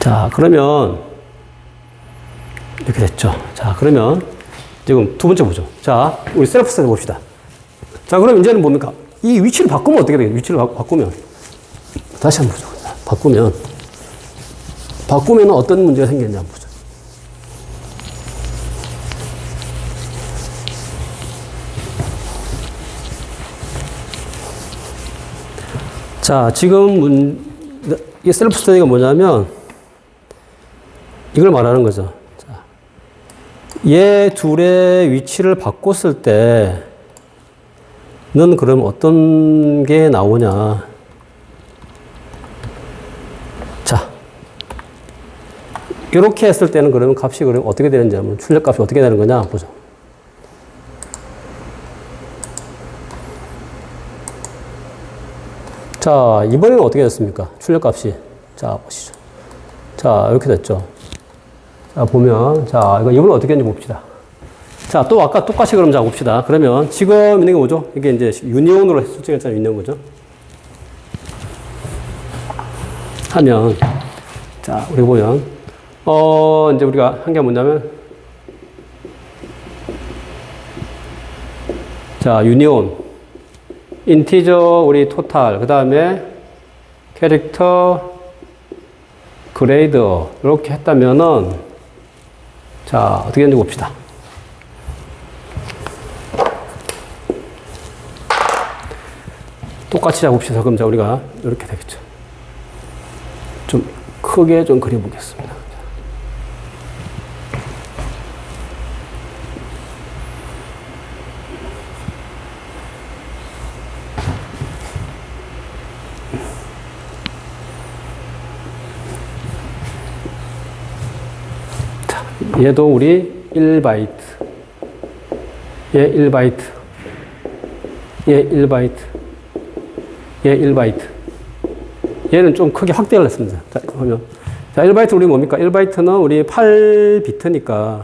자, 그러면 이렇게 됐죠. 자, 그러면 지금 두 번째 보죠. 자, 우리 셀프 스타디 봅시다. 자, 그럼 이제는 뭡니까? 이 위치를 바꾸면 어떻게 되겠어요? 위치를 바, 바꾸면. 다시 한번 보죠. 바꾸면. 바꾸면 어떤 문제가 생겼냐 한번 보죠. 자, 지금 문, 이 셀프 스터디가 뭐냐면 이걸 말하는 거죠. 자, 얘 둘의 위치를 바꿨을 때 는 그럼 어떤 게 나오냐. 자, 이렇게 했을 때는 그러면 값이 그러면 어떻게 되는지 한번 출력 값이 어떻게 되는 거냐 보죠. 자, 이번에는 어떻게 됐습니까? 출력 값이. 자, 보시죠. 자, 이렇게 됐죠. 자, 보면, 자, 이거 이번에 어떻게 했는지 봅시다. 자, 또 아까 똑같이 그럼 자 봅시다. 그러면 지금 있는 게 뭐죠? 이게 이제 유니온으로 수정했잖아요. 유니온 거죠? 하면, 자, 우리 보면, 어, 이제 우리가 한 게 뭐냐면, 자, 유니온. 인티저 우리 토탈 그 다음에 캐릭터 그레이드 이렇게 했다면은 자 어떻게 했는지 봅시다. 똑같이 잡읍시다. 그럼 자 우리가 이렇게 되겠죠. 좀 크게 좀 그려보겠습니다 얘도 우리 1바이트. 얘 1바이트. 얘 1바이트. 얘 1바이트. 얘는 좀 크게 확대를 했습니다. 자, 보면. 자, 1바이트 우리 뭡니까? 1바이트는 우리 8비트니까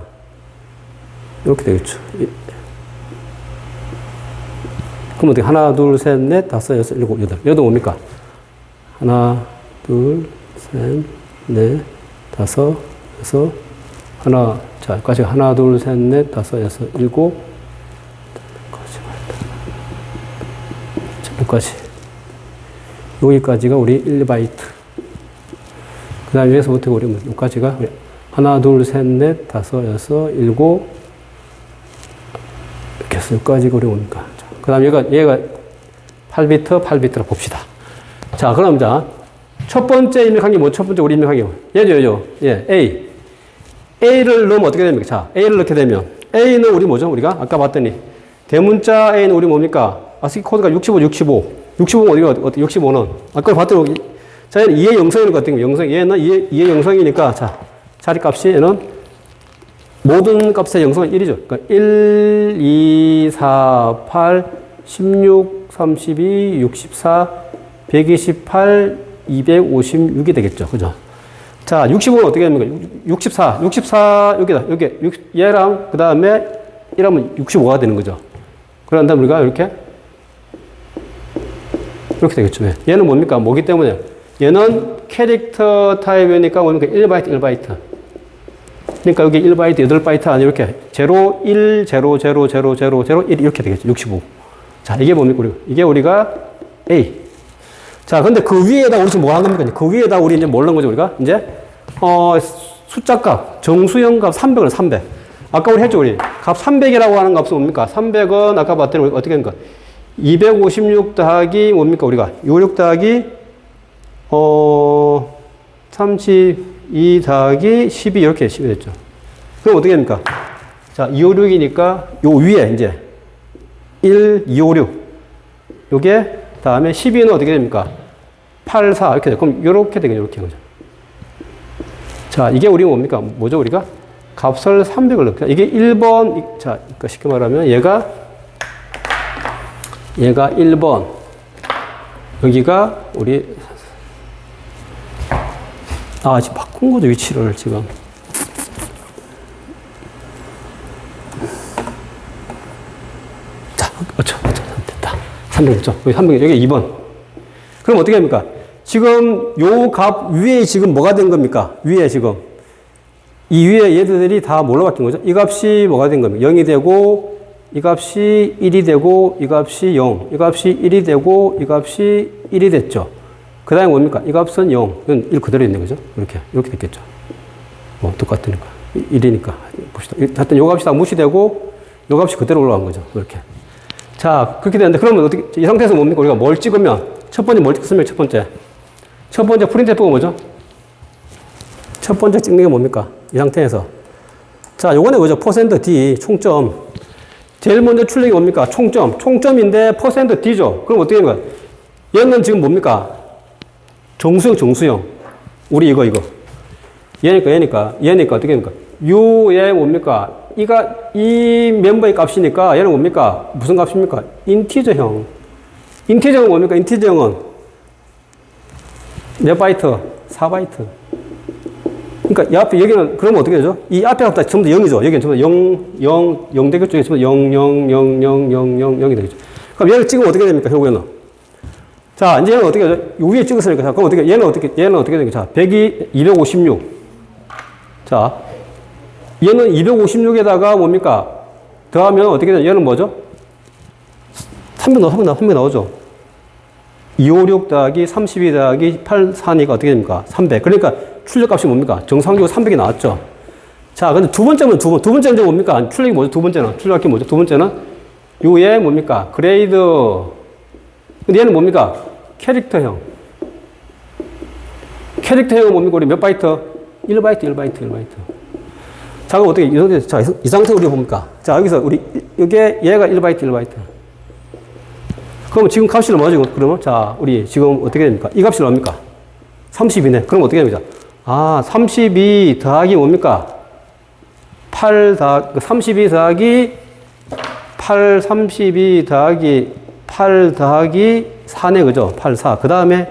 이렇게 되겠죠. 그럼 어떻게 하나, 둘, 셋, 넷, 다섯, 여섯, 일곱, 여덟. 여덟 뭡니까? 하나, 둘, 셋, 넷, 다섯, 여섯, 하나, 자, 여기까지 하나, 둘, 셋, 넷, 다섯, 여섯, 일곱, 자, 여기까지. 여기까지가 우리 1바이트. 그 다음에 여기서부터 우리 뭐, 여기까지가 하나, 둘, 셋, 넷, 다섯, 여섯, 일곱, 이렇게 해서 여기까지가 우리 뭡니까? 그 다음에 얘가, 얘가 8비트, 8비트로 봅시다. 자, 그럼 자, 첫 번째 입력한 게 뭐, 첫 번째 우리 입력한 게 뭐? 얘죠, 얘죠. 예, A. A를 넣으면 어떻게 됩니까? 자, A를 넣게 되면 A는 우리 뭐죠? 우리가 아까 봤더니 대문자 A는 우리 뭡니까? 아스키 코드가 65, 65. 65는 어디가 어디 65는 아까 봤더니 자, 얘는 2의 영성인 것 같은 거. 영성 얘는 2의, 2의 영성이니까 자, 자리 값이 얘는 모든 값의 영성은 1이죠. 그러니까 1, 2, 4, 8, 16, 32, 64, 128, 256이 되겠죠. 그죠? 자, 65는 어떻게 됩니까? 64, 64, 여기다, 여기, 얘랑, 그 다음에 1하면 65가 되는 거죠. 그런 다음에 우리가 이렇게, 이렇게 되겠죠. 왜? 얘는 뭡니까? 뭐기 때문에? 얘는 캐릭터 타입이니까 뭡니까? 1바이트, 1바이트. 그러니까 여기 1바이트, 8바이트 안에 이렇게 0, 1, 0, 0, 0, 0, 0, 1 이렇게 되겠죠. 65. 자, 이게 뭡니까? 이게 우리가 A. 자, 근데 그 위에다 우리 지금 뭐 하는 겁니까? 그 위에다 우리 이제 뭘 넣은 거죠, 우리가? 이제, 어, 숫자 값, 정수형 값 300은 300. 아까 우리 했죠, 우리. 값 300이라고 하는 값은 뭡니까? 300은 아까 봤더니 어떻게 합니까? 256 더하기 뭡니까, 우리가? 56 더하기, 어, 32 더하기 12 이렇게 10이 됐죠. 그럼 어떻게 됩니까? 자, 256이니까 요 위에 이제 1, 256. 요게 다음에 12는 어떻게 됩니까? 8, 4 이렇게 돼. 그럼 이렇게 되겠죠. 이렇게 거죠. 자, 이게 우리 뭡니까? 뭐죠, 우리가? 값을 300을 넣자. 이게 1번, 자, 그러니까 쉽게 말하면 얘가, 얘가 1번. 여기가 우리, 아, 지금 바꾼 거죠, 위치를 지금. 자, 어쩌, 어쩌, 됐다. 300점. 여기 300, 여기 2번. 그럼 어떻게 합니까? 지금 요 값 위에 지금 뭐가 된 겁니까? 위에 지금. 이 위에 얘들이 다 뭘로 바뀐 거죠? 이 값이 뭐가 된 겁니까? 0이 되고, 이 값이 1이 되고, 이 값이 0, 이 값이 1이 되고, 이 값이 1이 됐죠. 그 다음에 뭡니까? 이 값은 0, 이건 1 그대로 있는 거죠. 이렇게, 이렇게 됐겠죠. 뭐, 똑같으니까. 1이니까. 봅시다. 하여튼 요 값이 다 무시되고, 요 값이 그대로 올라간 거죠. 이렇게. 자, 그렇게 되는데, 그러면 어떻게, 이 상태에서 뭡니까? 우리가 뭘 찍으면, 첫 번째 뭘 찍으면 첫 번째. 첫 번째 프린트F가 뭐죠? 첫 번째 찍는 게 뭡니까? 이 상태에서. 자, 요거는 뭐죠? 퍼센트 D, 총점. 제일 먼저 출력이 뭡니까? 총점. 총점인데 퍼센트 D죠. 그럼 어떻게 되는 거야? 얘는 지금 뭡니까? 정수형, 정수형. 우리 이거, 이거. 얘니까, 얘니까, 얘니까 어떻게 됩니까? U에 뭡니까? 이가, 이 멤버의 값이니까 얘는 뭡니까? 무슨 값입니까? 인티저형. 인티저형은 뭡니까? 인티저형은 몇 바이트? 4 바이트. 그러니까 이 앞에 여기는 그러면 어떻게 되죠? 이 앞에 값다 전부 다 0이죠. 여기는 전부 다 0, 0, 0 되겠죠. 전부 다 0, 0, 0, 0, 0, 0, 0이 되겠죠. 그럼 얘를 찍으면 어떻게 됩니까? 결국에는. 자, 이제 얘는 어떻게 되죠? 요 위에 찍었으니까. 자, 그럼 어떻게, 얘는 어떻게, 얘는 어떻게 되니까? 자, 100이 256. 자, 얘는 256에다가 뭡니까? 더하면 어떻게 되죠? 얘는 뭐죠? 300 나오, 300 나오, 300 나오죠. 256 더하기 32 더하기 8, 4니까 어떻게 됩니까? 300. 그러니까 출력값이 뭡니까? 정상적으로 300이 나왔죠. 자, 근데 두 번째는 두 번, 두 번째는 이제 뭡니까? 출력이 뭐죠? 두 번째는. 출력값이 뭐죠? 두 번째는 요에 뭡니까? 그레이드. 근데 얘는 뭡니까? 캐릭터형. 캐릭터형은 뭡니까? 우리 몇 바이트? 1바이트, 1바이트, 1바이트. 자, 그럼 어떻게, 이 자, 이 상태 우리 봅니까? 자, 여기서 우리, 이게 얘가 1바이트, 1바이트. 그럼 지금 값이 얼마죠? 그러면? 자, 우리 지금 어떻게 됩니까? 이 값이 얼마입니까? 30이네. 그럼 어떻게 됩니까? 아, 32 더하기 뭡니까? 8 더하기, 32 더하기 8, 32 더하기 8 더하기 4네, 그죠? 8, 4. 그 다음에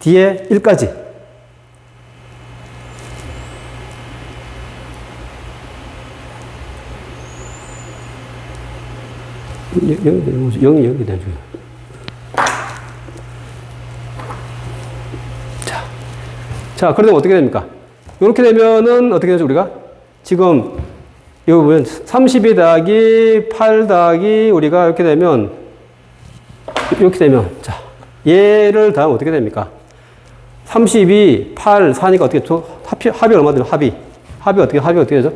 뒤에 1까지. 영이, 영이, 되죠. 자, 자, 그러면 어떻게 됩니까? 이렇게 되면은 어떻게 되죠, 우리가? 지금, 이거 보면 32 더하기 8 더하기 우리가 이렇게 되면, 이렇게 되면, 자, 얘를 더하면 어떻게 됩니까? 32, 8, 4니까 어떻게, 죠 합이, 합이 얼마 되죠? 합이. 합이 어떻게, 합이 어떻게 되죠?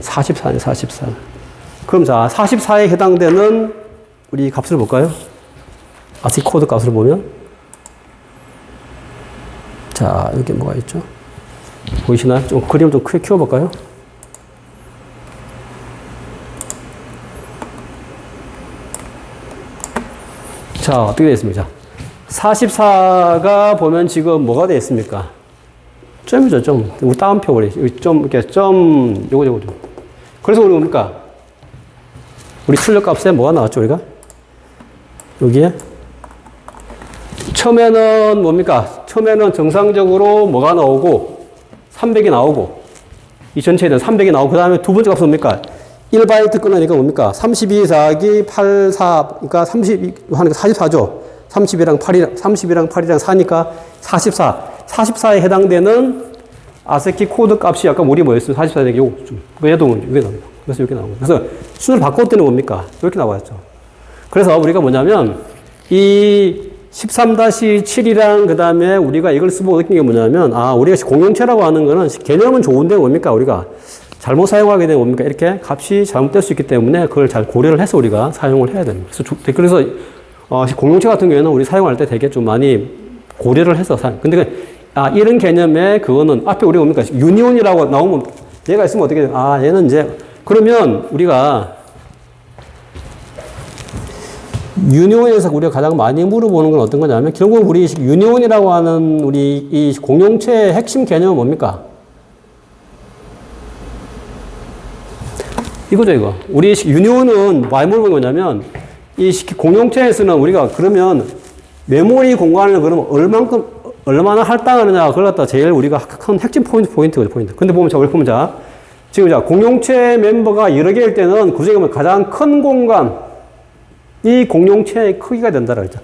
44네, 44. 그럼 자, 44에 해당되는 우리 값을 볼까요? 아시 코드 값을 보면 자, 여기 뭐가 있죠? 보이시나요? 좀 그림 좀 크게 키워볼까요? 자, 어떻게 되겠습니까? 44가 보면 지금 뭐가 되어 있습니까? 점이죠, 점. 우리 따옴표 우리 점 이렇게 점 요거 요거 좀. 그래서 우리 뭡니까? 우리 출력값에 뭐가 나왔죠, 우리가? 여기에? 처음에는 뭡니까? 처음에는 정상적으로 뭐가 나오고, 300이 나오고, 이 전체에 대한 300이 나오고, 그 다음에 두 번째 값은 뭡니까? 1바이트 끊으니까 뭡니까? 32 더하기 8, 4, 그러니까 32, 하니까 44죠? 30이랑 8이랑, 30이랑 8이랑 4니까 44. 44에 해당되는 아세키 코드 값이 아까 우리 뭐였어요? 44에 요, 좀, 그 얘도 이게 나옵니다. 그래서 이렇게 나온 거예요. 그래서 순을 때는 뭡니까? 이렇게 나왔죠. 그래서 우리가 뭐냐면 이 13-7이랑 그 다음에 우리가 이걸 쓰고 느낀 게 뭐냐면 아, 우리가 공용체라고 하는 거는 개념은 좋은데 뭡니까? 우리가 잘못 사용하게 되면 뭡니까? 이렇게 값이 잘못될 수 있기 때문에 그걸 잘 고려를 해서 우리가 사용을 해야 됩니다. 그래서, 그래서 어, 공용체 같은 경우에는 우리 사용할 때 되게 좀 많이 고려를 해서 사용. 근데 그, 아, 이런 개념에 그거는 앞에 우리가 뭡니까? 유니온이라고 나오면 얘가 있으면 어떻게? 아, 얘는 이제 그러면 우리가 유니온에서 우리가 가장 많이 물어보는 건 어떤 거냐면 결국 우리 유니온이라고 하는 우리 이 공용체의 핵심 개념은 뭡니까? 이거죠, 이거. 우리 유니온은 많이 물어보는 거냐면 이 공용체에서는 우리가 그러면 메모리 공간을 그러면 얼만큼 얼마나 할당하느냐 그걸 갖다 제일 우리가 큰 핵심 포인트 포인트거든요, 포인트. 근데 보면 자, 우리 보면 자. 지금 자, 공용체 멤버가 여러 개일 때는 그 중에 가장 큰 공간, 이 공용체의 크기가 된다라 그랬죠.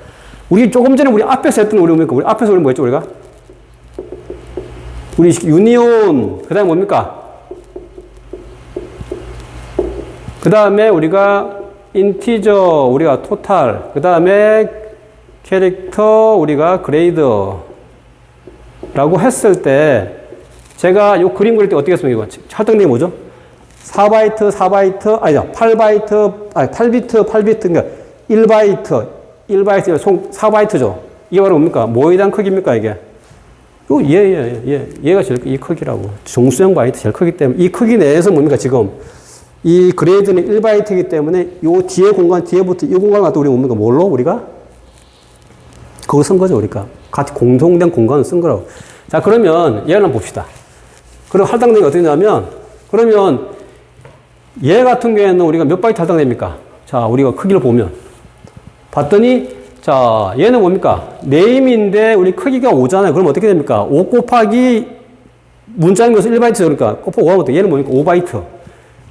우리 조금 전에 우리 앞에서 했던 우리 뭡니까? 우리 앞에서 우리 뭐 했죠, 우리가? 우리 유니온, 그 다음에 뭡니까? 그 다음에 우리가 인티저, 우리가 토탈, 그 다음에 캐릭터, 우리가 그레이드. 라고 했을 때, 제가 요 그림 그릴 때 어떻게 했습니까? 이거 활동량이 뭐죠? 4바이트, 4바이트, 아니다, 8바이트, 아니, 8비트, 8비트, 그러니까 1바이트, 1바이트, 총 4바이트죠. 이게 바로 뭡니까? 뭐에 대한 크기입니까, 이게? 요, 얘, 얘, 얘, 얘가 제일, 이 크기라고. 정수형 바이트 제일 크기 때문에, 이 크기 내에서 뭡니까, 지금? 이 그레이드는 1바이트이기 때문에 요 뒤에 공간, 뒤에부터 이 공간을 갖다 우리 뭡니까? 뭘로? 우리가? 그걸 쓴 거죠, 우리가. 같이 공통된 공간을 쓴 거라고. 자, 그러면 얘를 한번 봅시다. 그럼 할당량이 어떻게 되냐면, 그러면 얘 같은 경우에는 우리가 몇 바이트 할당됩니까? 자, 우리가 크기를 보면. 봤더니, 자, 얘는 뭡니까? 네임인데 우리 크기가 5잖아요. 그럼 어떻게 됩니까? 5 곱하기 문자인 것은 1바이트 그러니까 곱하기 5하면 얘는 뭡니까? 5바이트.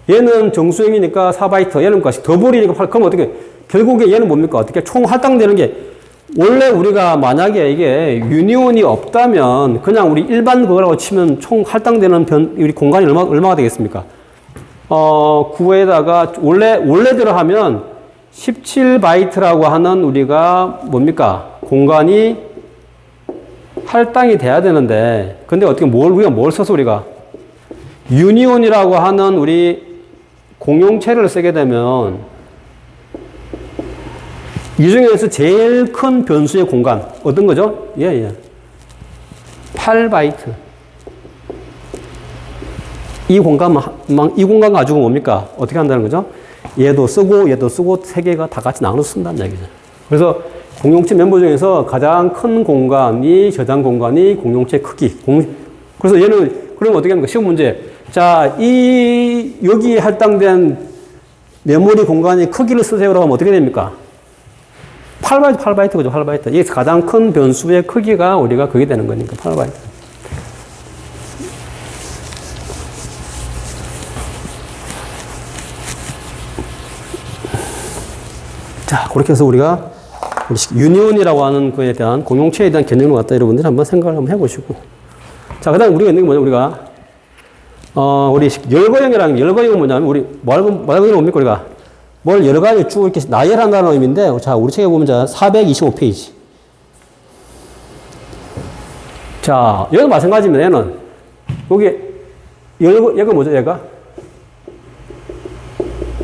얘는 정수형이니까 4바이트. 얘는 뭡니까? 더블이니까 8. 그럼 어떻게, 결국에 얘는 뭡니까? 어떻게 총 할당되는 게 원래 우리가 만약에 이게 유니온이 없다면 그냥 우리 일반 그거라고 치면 총 할당되는 변, 우리 공간이 얼마, 얼마가 되겠습니까? 어, 9에다가 원래, 원래대로 하면 17바이트라고 하는 우리가 뭡니까? 공간이 할당이 돼야 되는데, 근데 어떻게 뭘, 우리가 뭘 써서 우리가 유니온이라고 하는 우리 공용체를 쓰게 되면 이 중에서 제일 큰 변수의 공간 어떤 거죠? 예, 예. 8바이트. 이 공간만 이 공간 가지고 뭡니까? 어떻게 한다는 거죠? 얘도 쓰고 얘도 쓰고 세 개가 다 같이 나눠서 쓴다는 얘기죠. 그래서 공용체 멤버 중에서 가장 큰 공간이 저장 공간이 공용체 크기. 공, 그래서 얘는 그럼 어떻게 합니까? 시험 문제. 자, 이 여기 할당된 메모리 공간의 크기를 쓰세요라고 하면 어떻게 됩니까? 8바이트, 8바이트 그죠? 8바이트. 이게 가장 큰 변수의 크기가 우리가 그게 되는 거니까 8바이트. 자, 그렇게 해서 우리가 유니온이라고 하는 거에 대한 공용체에 대한 개념을 갖다 여러분들이 한번 생각을 한번 해보시고. 자, 그 다음에 우리가 있는 게 뭐냐, 우리가. 어, 우리 열거형이라는 게, 열거형은 뭐냐면, 우리 말고, 말고는 뭡니까, 우리가. 뭘 여러 가지 쭉 이렇게 나열한다는 의미인데, 자, 우리 책에 보면 자, 425페이지. 자, 여기 마찬가지입니다, 얘는. 여기, 열거, 얘가 뭐죠, 얘가?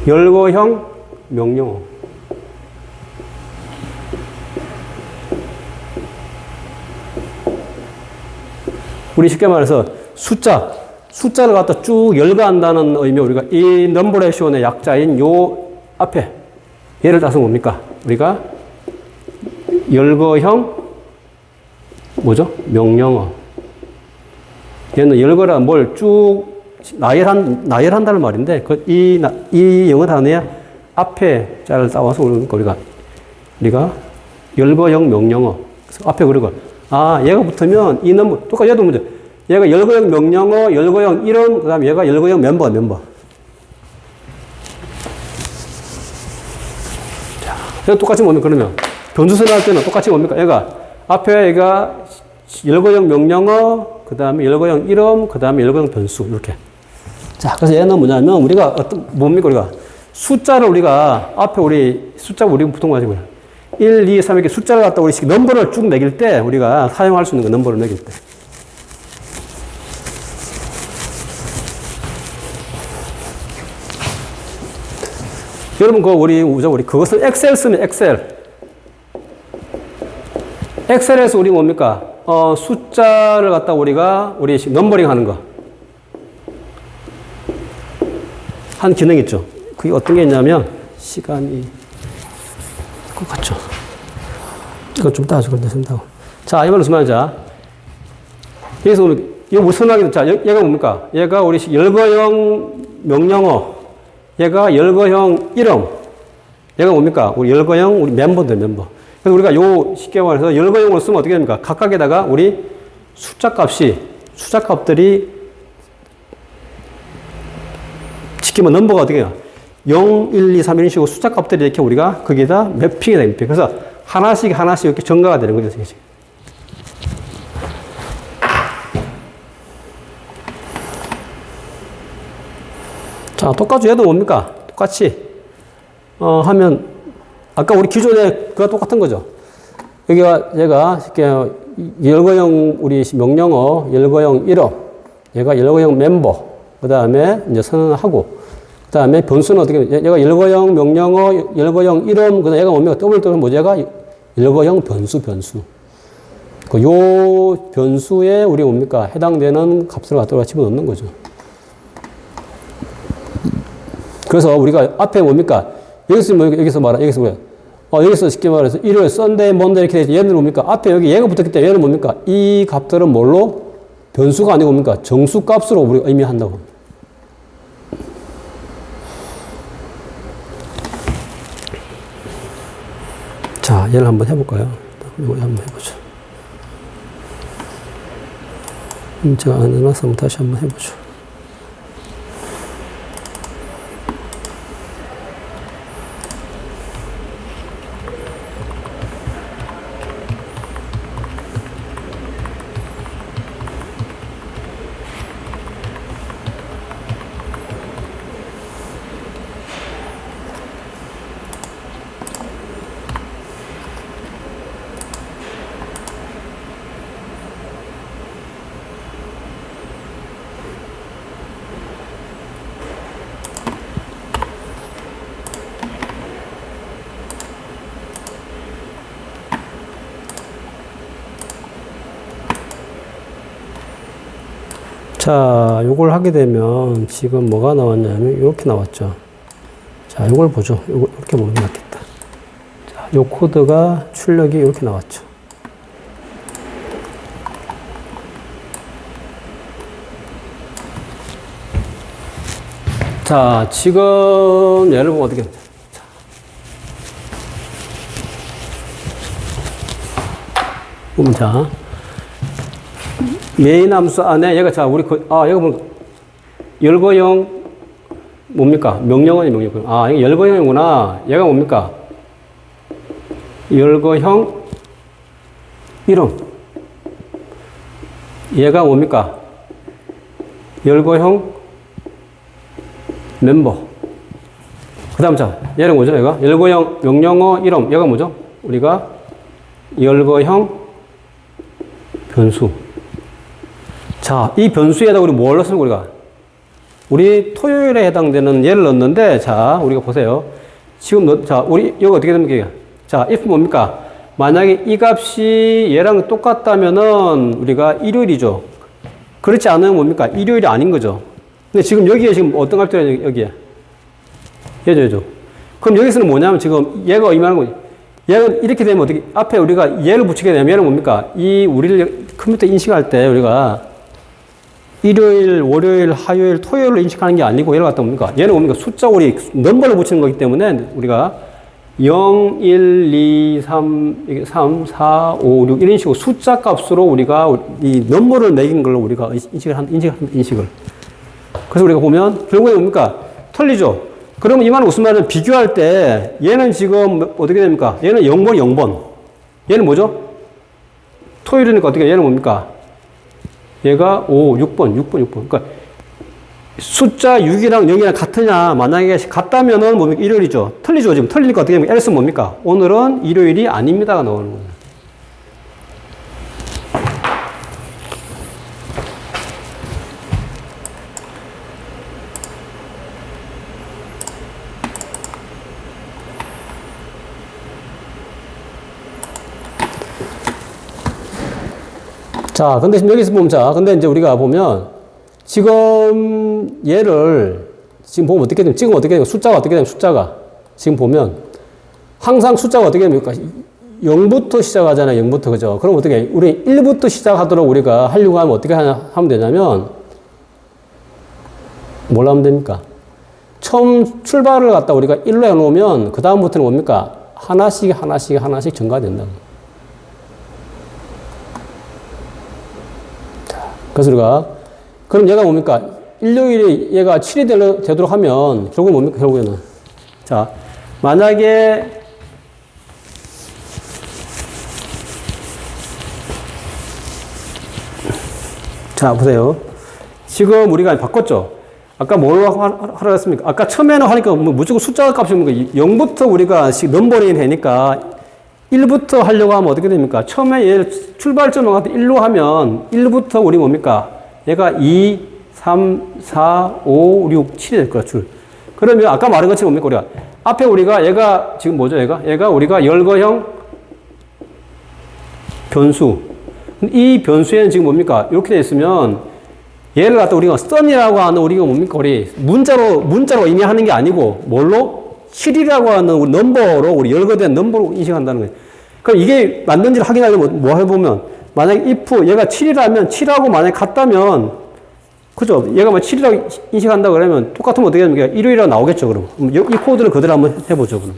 열거형 명령어. 우리 쉽게 말해서 숫자, 숫자를 갖다 쭉 열거한다는 의미 우리가 이 넘버레이션의 약자인 요 앞에 예를 들어서 뭡니까? 우리가 열거형 뭐죠? 명령어. 얘는 열거라 뭘쭉 나열한 나열한다는 말인데 그이이 이 영어 단어의 앞에 자를 따와서 우리가 우리가 열거형 명령어 앞에 그리고 아, 얘가 붙으면 이 넘버, 똑같이 얘도 문제. 얘가 열거형 명령어, 열거형 이름, 그 다음에 얘가 열거형 멤버, 멤버. 얘가 똑같이 뭡니까, 그러면? 변수선 할 때는 똑같이 뭡니까? 얘가 앞에 얘가 열거형 명령어, 그 다음에 열거형 이름, 그 다음에 열거형 변수, 이렇게. 자, 그래서 얘는 뭐냐면 우리가 어떤, 뭡니까, 우리가? 숫자를 우리가 앞에 우리 숫자 우리 보통 가지고 1, 2, 3 이렇게 숫자를 갖다 우리 넘버를 쭉 매길 때 우리가 사용할 수 있는 거 넘버를 매길 때. 여러분 그 우리 우저 우리 그것은 엑셀 쓰면 엑셀. 엑셀에서 우리 뭡니까? 어 숫자를 갖다 우리가 우리 넘버링 하는 거. 한 기능 있죠. 그게 어떤 게 있냐면 시간이 것 같죠. 이거 좀 따져 그런데 쓴다고. 자, 이말로 수만자. 그래서 우리, 이거 무슨 소나기, 자, 얘가 뭡니까? 얘가 우리 열거형 명령어. 얘가 열거형 이름. 얘가 뭡니까? 우리 열거형 우리 멤버들, 멤버. 그래서 우리가 요 쉽게 말해서 열거형으로 쓰면 어떻게 됩니까? 각각에다가 우리 숫자 값이, 숫자 값들이 지키면 넘버가 어떻게 해요? 0, 1, 2, 3 이런 식으로 숫자 값들이 이렇게 우리가 거기에다 매핑이 됩니다. 그래서 하나씩 하나씩 이렇게 증가가 되는 거죠. 자, 똑같이 얘도 뭡니까? 똑같이 어, 하면 아까 우리 기존에 그가 똑같은 거죠. 여기가 얘가 이렇게 열거형 우리 명령어 열거형 이름 얘가 열거형 멤버 그 다음에 이제 선언하고 그 다음에 변수는 어떻게 얘- 얘가 열거형 명령어 열거형 이름 그다음 얘가 뭡니까 더블 더블 뭐지 얘가 열거형 변수 변수 그 요 변수에 우리 뭡니까 해당되는 값을 갖다가 집어넣는 거죠. 그래서 우리가 앞에 뭡니까 여기서 뭐 여기서 말하 여기서 뭐야 어, 여기서 쉽게 말해서 일요일, 썬데이, 먼데이 이렇게 되죠. 얘는 뭡니까? 앞에 여기 얘가 붙었기 때문에 얘는 뭡니까? 이 값들은 뭘로? 변수가 아니고 뭡니까? 정수 값으로 우리가 의미한다고. 자, 얘를 한번 해볼까요? 이거 한번 해보죠. 음, 제가 안 한번 다시 한번 해보죠. 자, 요걸 하게 되면 지금 뭐가 나왔냐면 이렇게 나왔죠. 자, 요걸 보죠. 요거 이렇게 보면 낫겠다. 자, 요 코드가 출력이 이렇게 나왔죠. 자, 지금 얘를 보면 어떻게. 보면 자. 메인 함수 안에 얘가 자 우리 그, 아 여기 보면 열거형 뭡니까? 명령어니 명령어. 아 이게 열거형이구나. 얘가 뭡니까? 열거형 이름. 얘가 뭡니까? 열거형 멤버. 그 다음 자 얘는 뭐죠 얘가? 열거형 명령어 이름. 얘가 뭐죠? 우리가 열거형 변수 자, 이 변수에다 우리 뭘 넣습니까, 우리가? 우리 토요일에 해당되는 예를 넣었는데, 자, 우리가 보세요. 지금 넣, 자, 우리, 여기 어떻게 됩니까? 자, if 뭡니까? 만약에 이 값이 얘랑 똑같다면은 우리가 일요일이죠. 그렇지 않으면 뭡니까? 일요일이 아닌 거죠. 근데 지금 여기에 지금 어떤 들어요, 여기에? 얘죠, 얘죠. 그럼 여기서는 뭐냐면 지금 얘가 의미하는 거지. 얘는 이렇게 되면 어떻게, 앞에 우리가 얘를 붙이게 되면 얘는 뭡니까? 이 우리를 컴퓨터 인식할 때 우리가 일요일, 월요일, 화요일, 토요일로 인식하는 게 아니고 얘를 갖다 뭡니까? 얘는 뭡니까? 숫자 우리 넘버를 붙이는 거기 때문에 우리가 0, 1, 2, 3, 3, 4, 5, 6 이런 식으로 숫자 값으로 우리가 이 넘버를 매긴 걸로 우리가 인식을 한, 인식을, 한- 인식을. 그래서 우리가 보면 결국에 뭡니까? 틀리죠? 그러면 이 말은 무슨 말이냐면 비교할 때 얘는 지금 어떻게 됩니까? 얘는 0번, 0번. 얘는 뭐죠? 토요일이니까 어떻게, 얘는 뭡니까? 얘가 5, 6번, 6번, 6번. 그러니까 숫자 6이랑 0이랑 같으냐? 만약에 같다면은 뭡니까? 일요일이죠. 틀리죠. 지금 틀리니까 어떻게 됩니까? else 뭡니까? 오늘은 일요일이 아닙니다가 나오는 거예요. 자, 근데 지금 여기서 보면 자, 근데 이제 우리가 보면 지금 얘를 지금 보면 어떻게 되면 지금 어떻게 되면 숫자가 어떻게 되면 숫자가 지금 보면 항상 숫자가 어떻게 됩니까? 0부터 시작하잖아요. 0부터 그죠? 그럼 어떻게 해? 우리 1부터 시작하도록 우리가 하려고 하면 어떻게 하냐, 하면 되냐면 뭘 하면 됩니까? 처음 출발을 갖다 우리가 1로 해놓으면 그 다음부터는 뭡니까? 하나씩 하나씩 하나씩 증가된다고. 그래서 우리가 그럼 얘가 뭡니까? 일요일이 얘가 7이 되도록 하면 결국 뭡니까? 결국에는 자 만약에 자 보세요. 지금 우리가 바꿨죠. 아까 뭘로 하라 했습니까? 아까 처음에는 하니까 뭐 무조건 숫자 값이 뭡니까? 0부터 우리가 넘버링 되니까 1부터 하려고 하면 어떻게 됩니까? 처음에 얘를 출발점을 갖다 1로 하면 1부터 우리 뭡니까? 얘가 2, 3, 4, 5, 6, 7이 될 거야, 줄. 그러면 아까 말한 것처럼 뭡니까? 우리가 앞에 우리가 얘가 지금 뭐죠? 얘가? 얘가 우리가 열거형 변수. 이 변수에는 지금 뭡니까? 이렇게 돼 있으면 얘를 갖다 우리가 썬이라고 하는 우리가 뭡니까? 우리 문자로, 문자로 의미하는 게 아니고 뭘로? 7이라고 하는 우리 넘버로 우리 열거된 넘버로 인식한다는 거예요. 그럼 이게 맞는지를 확인하려면 뭐 해보면 만약에 if 얘가 7이라면 7하고 만약에 같다면 그죠? 얘가 뭐 7이라고 인식한다 그러면 똑같으면 어떻게 됩니까? 1호이라고 나오겠죠. 그럼 이 코드를 그대로 한번 해보죠, 그럼.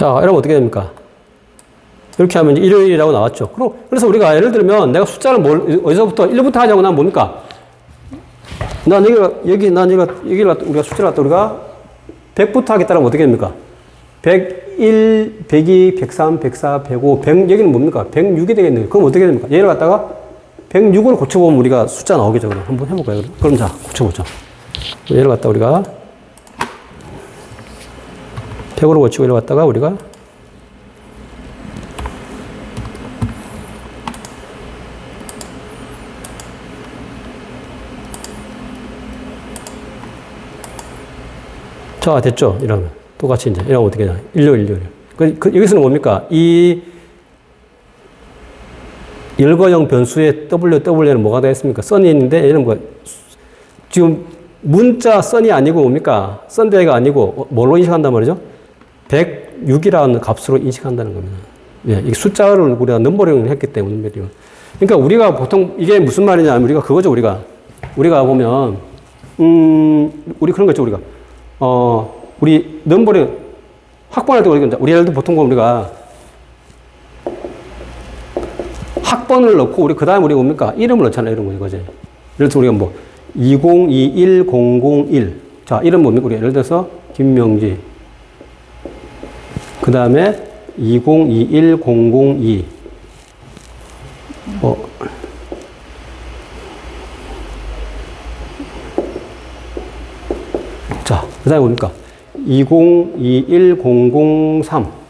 자, 이러면 어떻게 됩니까? 이렇게 하면 일요일이라고 나왔죠. 그래서 우리가 예를 들면 내가 숫자를 뭘, 어디서부터, 1부터 하자고 나면 뭡니까? 난 여기가, 여기, 난 여기가, 여기를 우리가 숫자를 갖다 우리가 100부터 하겠다면 어떻게 됩니까? 101, 102, 103, 104, 105, 100, 여기는 뭡니까? 106이 되겠네요. 그럼 어떻게 됩니까? 얘를 갖다가 106을 고쳐보면 우리가 숫자 나오겠죠. 그럼 한번 해볼까요? 그럼 자, 고쳐보죠. 얘를 갖다 우리가 100으로 고치고 이래 왔다가 우리가 자, 됐죠? 이러면. 똑같이 이제. 이러면 어떻게 되냐. 일요, 일요, 일요. 그, 그, 여기서는 뭡니까? 이 열거형 변수의 W, W는 뭐가 되겠습니까? 썬이 있는데 얘는 뭐, 지금 문자 썬이 아니고 뭡니까? 썬데이가 아니고 어, 뭘로 인식한단 말이죠? 106이라는 값으로 인식한다는 겁니다. 예, 이 숫자를 우리가 넘버링을 했기 때문에. 그러니까 우리가 보통 이게 무슨 말이냐 하면 우리가 그거죠, 우리가. 우리가 보면, 음, 우리 그런 거죠, 우리가. 어, 우리 넘버링, 학번할 때 우리가, 우리 예를 들어 보통 우리가 학번을 넣고 우리 그 다음에 우리가 뭡니까? 이름을 넣잖아요, 이런 거 이거지. 예를 들어서 우리가 뭐, 2021001. 자, 이름 뭡니까? 우리 예를 들어서 김명지. 그 다음에 2021002. 어. 자, 그 다음에 뭡니까? 2021003.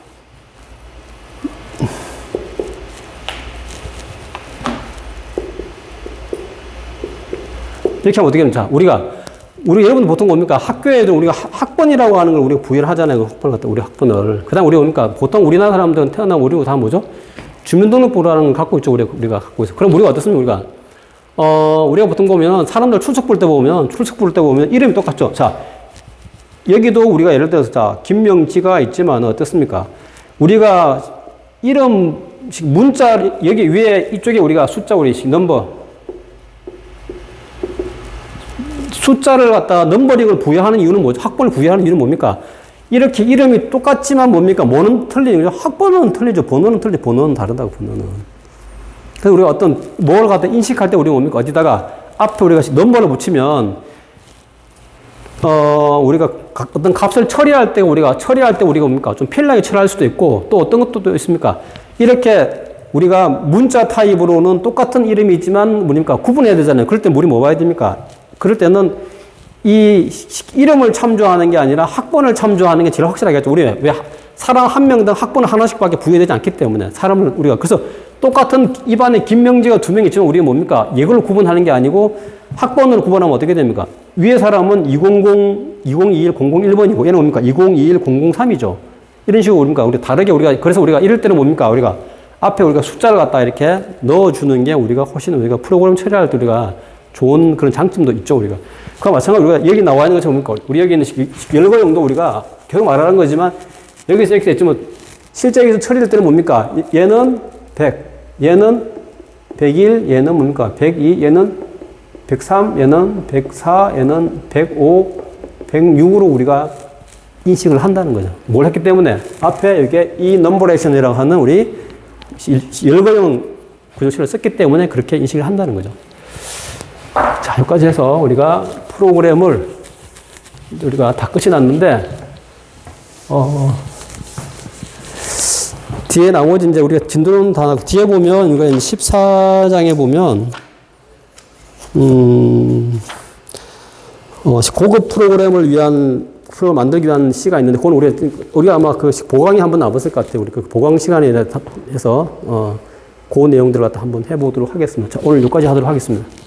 이렇게 하면 어떻게 되면 자, 우리가 우리 여러분 보통 뭡니까? 학교에도 우리가 학- 학번이라고 하는 걸 우리가 부여를 하잖아요. 그 학번을 갖다 우리 학번을. 그 다음 우리가 뭡니까? 보통 우리나라 사람들은 태어나면 우리가 다 뭐죠? 주민등록부라는 걸 갖고 있죠. 우리가, 우리가 갖고 있어. 그럼 우리가 어떻습니까? 우리가 어, 우리가 보통 보면 사람들 출석 볼 때 보면 출석 볼 때 보면 이름이 똑같죠. 자, 여기도 우리가 예를 들어서 자, 김명지가 있지만 어떻습니까? 우리가 이름 문자 여기 위에 이쪽에 우리가 숫자 우리 넘버 숫자를 갖다 넘버링을 부여하는 이유는 뭐죠? 학번을 부여하는 이유는 뭡니까? 이렇게 이름이 똑같지만 뭡니까? 뭐는 틀리죠. 학번은 틀리죠. 번호는 틀리죠. 번호는 다르다고, 번호는. 그래서 우리가 어떤 뭘 갖다 인식할 때 우리가 뭡니까? 어디다가 앞에 우리가 넘버를 붙이면, 어, 우리가 각- 어떤 값을 처리할 때 우리가 처리할 때 우리가 뭡니까? 좀 편리하게 처리할 수도 있고 또 어떤 것도 또 있습니까? 이렇게 우리가 문자 타입으로는 똑같은 이름이 있지만 뭡니까? 구분해야 되잖아요. 그럴 때 우리 뭐 봐야 됩니까? 그럴 때는 이 시- 이름을 참조하는 게 아니라 학번을 참조하는 게 제일 확실하겠죠. 우리 왜 하- 사람 한 명당 학번을 하나씩밖에 부여되지 않기 때문에 사람을 우리가 그래서 똑같은 입안에 김명지가 두 명 있지만 우리가 뭡니까? 이걸 구분하는 게 아니고 학번을 구분하면 어떻게 됩니까? 위에 사람은 200, 2021, 001번이고 얘는 뭡니까? 2021, 003이죠. 이런 식으로 우리가 우리 다르게 우리가 그래서 우리가 이럴 때는 뭡니까? 우리가 앞에 우리가 숫자를 갖다 이렇게 넣어주는 게 우리가 훨씬 우리가 프로그램 처리할 때 우리가 좋은 그런 장점도 있죠, 우리가. 그와 마찬가지로 우리가 여기 나와 있는 것처럼 뭡니까? 우리 여기 있는 열거용도 우리가 계속 말하는 거지만 여기서 이렇게 됐지만 실제 여기서 처리될 때는 뭡니까? 얘는 100, 얘는 101, 얘는 뭡니까? 102, 얘는 103, 얘는 104, 얘는 105, 106으로 우리가 인식을 한다는 거죠. 뭘 했기 때문에 앞에 이게 이 넘버레이션이라고 하는 우리 열거형 구조식을 썼기 때문에 그렇게 인식을 한다는 거죠. 자, 여기까지 해서 우리가 프로그램을 우리가 다 끝이 났는데, 어, 뒤에 나머지 이제 우리가 진도는 다 뒤에 보면, 이거 14장에 보면, 음, 어, 고급 프로그램을 위한, 프로 만들기 위한 시가 있는데, 그건 우리, 우리가 아마 그 보강이 한번 나왔을 것 같아요. 우리 그 보강 시간에 해서, 어, 그 내용들을 갖다 한번 해보도록 하겠습니다. 자, 오늘 여기까지 하도록 하겠습니다.